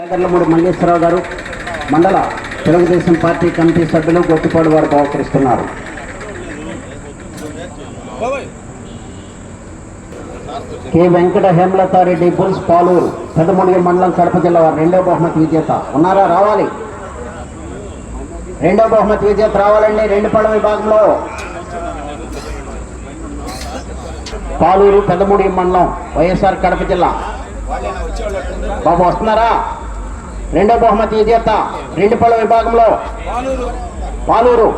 పేదర్లమూడి మల్లేశ్వరరావు గారు మండల Telugu Desam party committee సభ్యులు గొట్టిపాడు వారు బహుకరిస్తున్నారు. కె వెంకట హేమలతారెడ్డి బుల్స్ పాలూరు పెదముడియ మండలం కడప జిల్లా వారు రెండో బహుమతి విజేత. ఉన్నారా? రావాలి. రెండో బహుమతి విజేత రావాలండి. రెండు పడవ విభాగంలో. పాలూరు పెదముడి మండలం వైఎస్ఆర్ కడప జిల్లా. బాబు వస్తున్నారా? రెండో బహుమతి విజేత రెండు పళ్ళ విభాగంలో. పాలూరు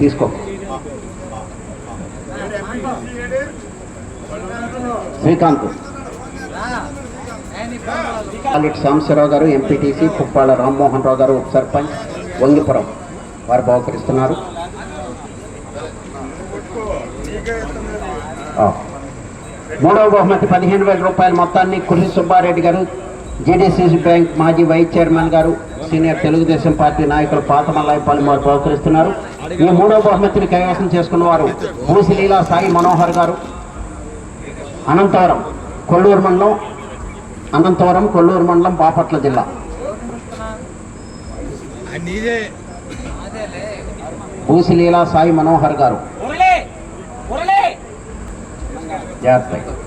తీసుకో. శ్రీకాంత్. పాలిట్ సాంబశివరావు గారు ఎంపీటీసీ పుప్పాళ్ళ రామ్మోహన్ రావు గారు ఉప సర్పంచ్ వంగిపురం. వారు బహుకరిస్తున్నారు. మూడవ బహుమతి పదిహేను వేల రూపాయల మొత్తాన్ని కుర్రి సుబ్బారెడ్డి గారు జేడీసీసీ బ్యాంక్ మాజీ వైస్ చైర్మన్ గారు సీనియర్ తెలుగుదేశం పార్టీ నాయకులు పాతమల్లాయపాలెం వారు బహుకరిస్తున్నారు. ఈ మూడవ బహుమతిని కైవసం చేసుకున్న వారు భూసిలీలా సాయి మనోహర్ గారు అనంతవరం కొల్లూరు మండలం అనంతవరం కొల్లూరు మండలం బాపట్ల జిల్లా. భూసిలీలా సాయి మనోహర్ గారు. జాగ్రత్త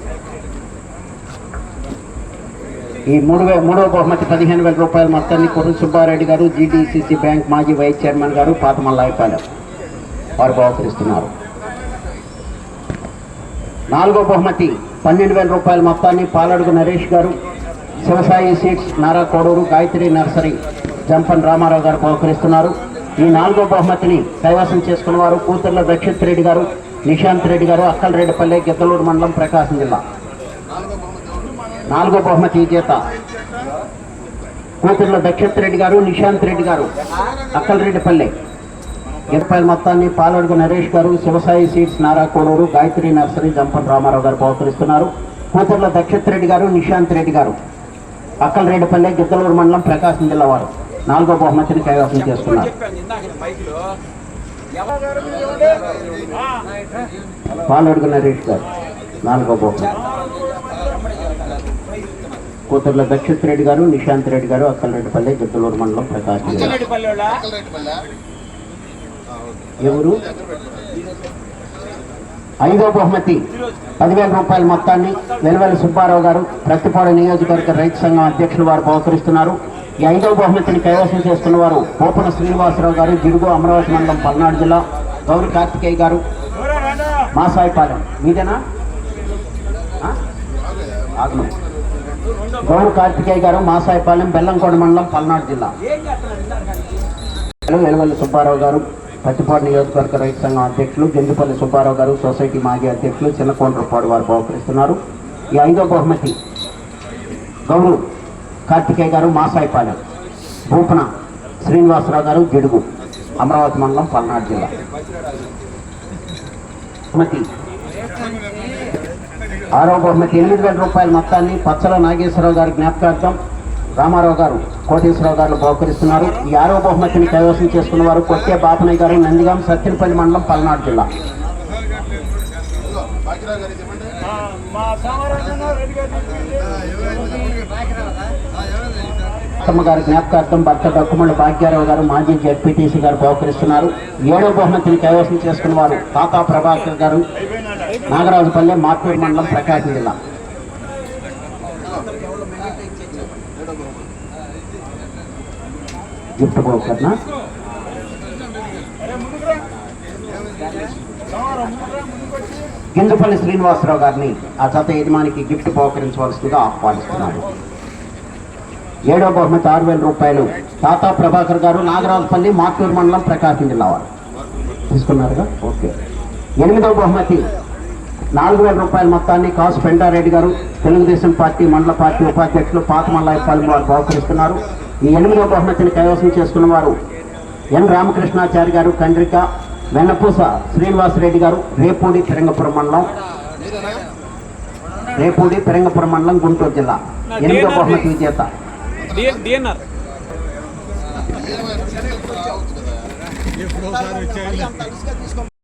ఈ మూడు వే మూడవ బహుమతి పదిహేను వేల రూపాయల మొత్తాన్ని కొడు సుబ్బారెడ్డి గారు జీడీసీసీ బ్యాంక్ మాజీ వైస్ చైర్మన్ గారు పాతమల్లాయపాలెం వారు బహుకరిస్తున్నారు. నాలుగో బహుమతి పన్నెండు వేల రూపాయల మొత్తాన్ని పాలడుగు నరేష్ గారు శివసాయి సీట్స్ నారా కోడూరు గాయత్రి నర్సరీ జంపన్ రామారావు గారు బహుకరిస్తున్నారు. ఈ నాలుగో బహుమతిని కైవసం చేసుకున్న వారు కూతుర్ల దక్షిత్ రెడ్డి గారు నిశాంత్ రెడ్డి గారు అక్కలరెడ్డిపల్లె గిద్దలూరు మండలం ప్రకాశం జిల్లా. నాలుగో బహుమతి విజేత. కూతుర్ల దక్షిత్ రెడ్డి గారు నిశాంత్ రెడ్డి గారు అక్కలరెడ్డిపల్లె. రూపాయల మొత్తాన్ని పాలడుగు నరేష్ గారు శివసాయి సీట్స్ నారా కోడూరు గాయత్రి నర్సరీ జంపన్ రామారావు గారు బహుకరిస్తున్నారు. కూతుర్ల దక్షిత్ రెడ్డి గారు నిశాంత్ రెడ్డి గారు అక్కలరెడ్డిపల్లె గిద్దలూరు మండలం ప్రకాశం జిల్లా వారు. నాలుగో బహుమతిని కైవసం చేసుకున్నారు. పాలడుగు నరేష్ గారు నాలుగో బహుమతి. కూతుర్ల దక్షిత్ రెడ్డి గారు నిశాంత్ రెడ్డి గారు అక్కలరెడ్డిపల్లె గిద్దలూరు మండలం ప్రకాశం ఎవరు? ఐదో బహుమతి. పదివేల రూపాయల మొత్తాన్ని వెలువెల సుబ్బారావు గారు ప్రతిపాడు నియోజకవర్గ రైతు సంఘం అధ్యక్షులు వారు బహుకరిస్తున్నారు. ఈ ఐదవ బహుమతిని కైవసం చేస్తున్న వారు పోపన శ్రీనివాసరావు గారు గిరుగు అమరావతి మండలం పల్నాడు జిల్లా గౌరి కార్తికేయ గారు. మాసాయిపాలెం. మీదేనా? ఆగ్నం ఆగమం. గౌరు కార్తికేయ గారు మాసాయిపాలెం బెల్లంకోట మండలం పల్నాడు జిల్లా. వెలవల్లి సుబ్బారావు గారు పత్తిపాడు నియోజకవర్గ రైతు సంఘం అధ్యక్షులు గెందుపల్లి సుబ్బారావు గారు సొసైటీ మాజీ అధ్యక్షులు చిన్నకోండ్రపాడు వారు బహుకరిస్తున్నారు. ఈ ఐదో బహుమతి గౌరు కార్తికేయ గారు మాసాయిపాలెం. భూపన శ్రీనివాసరావు గారు గిడుగు. అమరావతి మండలం పల్నాడు జిల్లా. బహుమతి ఆరో బహుమతి ఎనిమిది వేల రూపాయల మొత్తాన్ని పచ్చల నాగేశ్వరరావు గారి జ్ఞాపకార్థం రామారావు గారు కోటేశ్వరరావు గారు బహుకరిస్తున్నారు. ఈ ఆరో బహుమతిని కైవసం చేసుకున్న వారు కొట్టే బాపనయ్య గారు నందిగాం సత్యనపల్లి మండలం పల్నాడు జిల్లా. మా సామరాజన్న రెడ్డి అత్తమ్మ గారి జ్ఞాపకార్థం భర్త డొక్కుమల్లి భాగ్యారావు గారు మాజీ జెడ్పీటీసీ గారు బహుకరిస్తున్నారు. ఏడో బహుమతిని కైవసం చేసుకున్న వారు తాతా ప్రభాకర్ గారు. నాగరాజుపల్లె మార్పూర్ మండలం ప్రకాశం జిల్లా. గిఫ్ట్ బహుకరణ గింజపల్లి శ్రీనివాసరావు గారిని ఆ జత యజమానికి గిఫ్ట్ పోకరించవలసిందిగా ఆహ్వానిస్తున్నారు ఏడో బహుమతి ఆరు వేల రూపాయలు తాతా ప్రభాకర్ గారు నాగరాజపల్లి మాటూరు మండలం ప్రకాశం జిల్లా వారు. తీసుకున్నారుగా? ఓకే. ఎనిమిదో బహుమతి నాలుగు వేల రూపాయల మొత్తాన్ని కాసు పెండారెడ్డి గారు తెలుగుదేశం పార్టీ మండల పార్టీ ఉపాధ్యక్షులు పాత పాతమల్లాయపాలెం వారు బహుకరిస్తున్నారు. ఈ ఎనిమిదో బహుమతిని కైవసం చేసుకున్న వారు ఎన్ రామకృష్ణాచారి గారు కండ్రిక వెన్నపూస శ్రీనివాసరెడ్డి గారు రేపూడి తిరంగపురం మండలం. రేపూడి తిరంగపురం మండలం గుంటూరు జిల్లా. ఎనిమిదో బహుమతి విజేత. డిఎన్ఆర్.